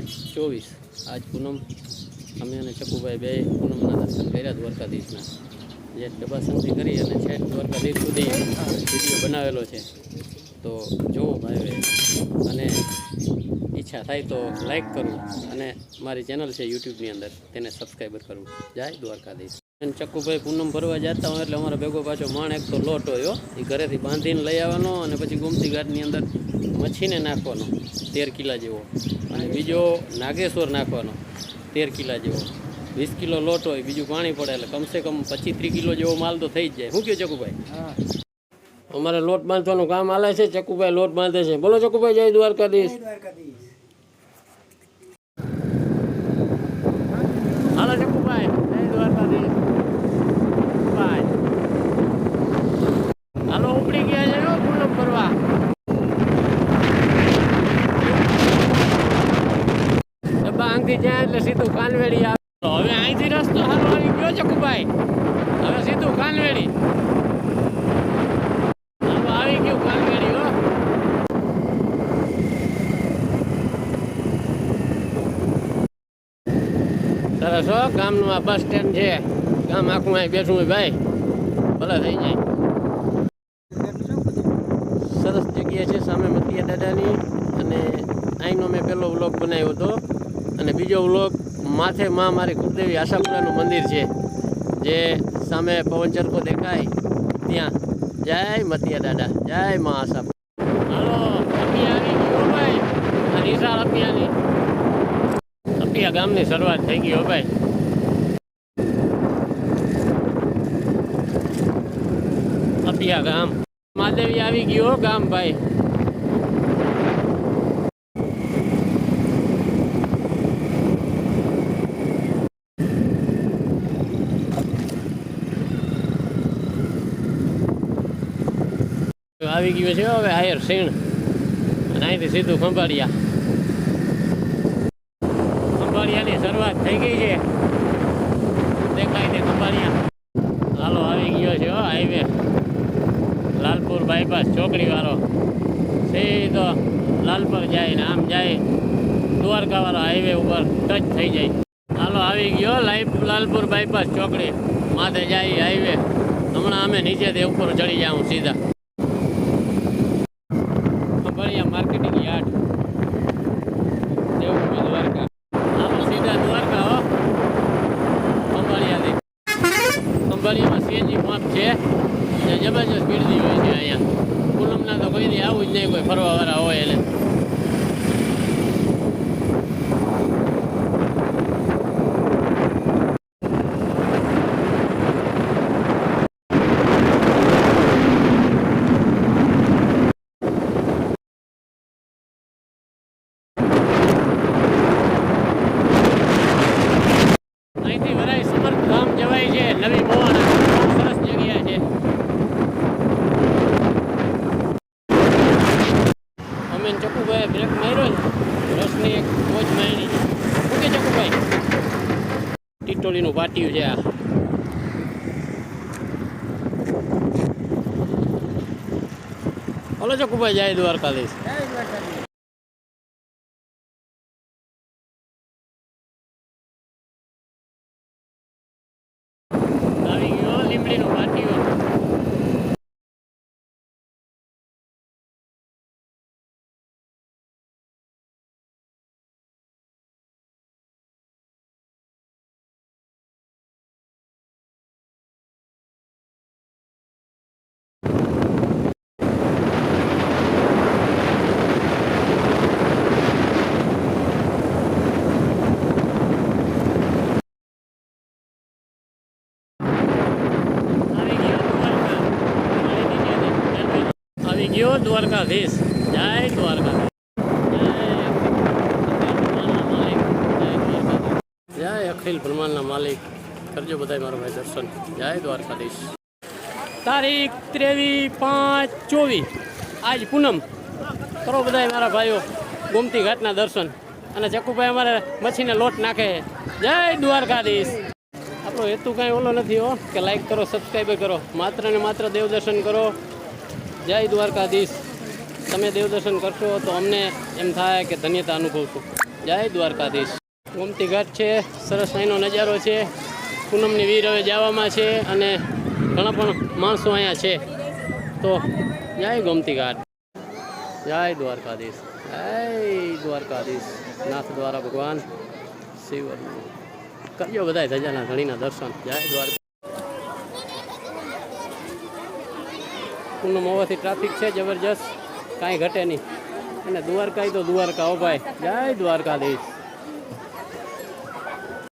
પાંચ, ચોવીસ. આજ પૂનમ અમે અને ચકુભાઈ બે પૂનમના દર્શન કર્યા દ્વારકાધીશના. જે ડબ્બાસનથી કરી અને છેક દ્વારકાધીશ સુધી વીડિયો બનાવેલો છે. તો જુઓ ભાઈ અને ઈચ્છા થાય તો લાઈક કરવું અને મારી ચેનલ છે યુટ્યુબની અંદર. તેને સબસ્ક્રાઈબર કરવું જય દ્વારકાધીશ. અને ચક્કુભાઈ પૂનમ ભરવા જતા હોય એટલે અમારો ભેગો પાછો માણ એક તો લોટ હોય એ ઘરેથી બાંધીને લઈ આવવાનો અને પછી ગોમતી ઘાટની અંદર મચ્છીને નાખવાનો તેર કિલા જેવો. અને બીજો નાગેશ્વર નાખવાનો તેર કિલા જેવો. વીસ કિલો લોટ હોય બીજું પાણી પડે એટલે કમસે કમ પચીસ ત્રીસ કિલો જેવો માલ તો થઈ જ જાય. શું કહો ચકુભાઈ? અમારે લોટ બાંધવાનું કામ હાલે છે ચકુભાઈ લોટ બાંધે છે. બોલો ચકુભાઈ જય દ્વારકાધીશ. હાલો ચકુભાઈ જય દ્વારકાધીશ ભાઈ હાલો ઉપડી ગયા છે હો પૂનમ કરવા ડબ્બા આંગથી જાય એટલે સીધું કાનવેડી આવે. હવે અહીંથી રસ્તો હાલો આવી ગયો કુભાઈ. હવે સીધું કાનવેડી આવી હો. સરસ, હો. ગામનું આ બસ સ્ટેન્ડ છે. ગામ આખું અહીં બેઠું ભાઈ. ભલે થઈ જાય. સરસ જગ્યા છે સામે મતિયા દાદાની. અને અહીંનો મેં પહેલો વ્લોગ બનાવ્યો હતો. બીજો માથે માં મારી કુળદેવી આશાપુરાનું મંદિર છે, જે સામે પવનચરકો દેખાય ત્યાં. જય મતિયા દાદા, જય મા આશાપુરા. હાલો અપિયા આવી ગયો ભાઈ? આ નિશાળ અપિયાની અપિયા ગામની શરૂઆત થઈ ગઈ, હો ભાઈ. અપિયા ગામ. માદેવી આવી ગયો ગામ, ભાઈ. આવી ગયું છે. હવે હાયર સીણ. અને અહીંથી સીધું ખંભાળિયા. ખંભાળિયાની શરૂઆત થઈ ગઈ છે. દેખાય તે ખંભાળિયા. હાલો, આવી ગયો છે હાઈવે લાલપુર બાયપાસ ચોકડી વાળો સીધો લાલપુર જાય ને આમ જાય. દ્વારકા વાળો હાઈવે ઉપર ટચ થઈ જાય. હાલો, આવી ગયો લાઈફ લાલપુર બાયપાસ ચોકડી. માથે જાય હાઈવે હમણાં અમે નીચેથી ઉપર ચડી જાઉં સીધા. ખંભાળિયામાં સીએનજી પંપ છે. જબરજસ્ત ગીરદી હોય છે અહીંયા. પૂનમના તો કોઈ દી આવું જ નહીં, કોઈ ફરવાવાળા હોય એટલે અહીંથી વરાય સમર્થ ધામ જવાય છે નવી મોહન બહુ સરસ જગ્યા છે અમે ચકુભાઈ બ્રેક માર્યો ને રસની એક મોજ મારી શું કે ચકુભાઈ ટીટોલીનું પાટિયું છે આ. હલો ચકુભાઈ જય દ્વારકાધીશ. આવી ગયો લીમડીનું પાટિયું ગયો દ્વારકાધીશ, જય દ્વારકાધીશ. જય અખિલ બ્રહ્માંડના માલિક. કરજો બધાય મારો ભાઈ દર્શન. જય દ્વારકાધીશ. તારીખ ત્રેવીસ પાંચ ચોવીસ. આજ પૂનમ. કરો બધાય મારા ભાઈઓ ગોમતી ઘાટના દર્શન. અને ચકુભાઈ અમારે મચ્છીને લોટ નાખે. જય દ્વારકાધીશ. આપણો હેતુ કાંઈ ઓલો નથી હો, કે લાઈક કરો સબસ્ક્રાઈબ કરો. માત્ર ને માત્ર દેવ દર્શન કરો. જય દ્વારકાધીશ. તમે દેવદર્શન કરશો તો અમને એમ થાય કે ધન્યતા અનુભવશું. જય દ્વારકાધીશ. ગોમતી ઘાટ છે, સરસ અહીંનો નજારો છે, પૂનમની વીર હવે જવામાં છે અને ઘણા પણ માણસો અહીંયા છે. તો જય ગોમતી ઘાટ. જય દ્વારકાધીશ. જય દ્વારકાધીશ. નાથ દ્વારા ભગવાન શિવ કરજો બધા ધજાના ધણીના દર્શન. જય દ્વારકા પૂનમ હોવાથી ટ્રાફિક છે, જબરજસ્ત. કાંઈ ઘટે નહીં. અને દ્વારકાય તો દ્વારકા ઓ ભાઈ. જય દ્વારકાધીશ.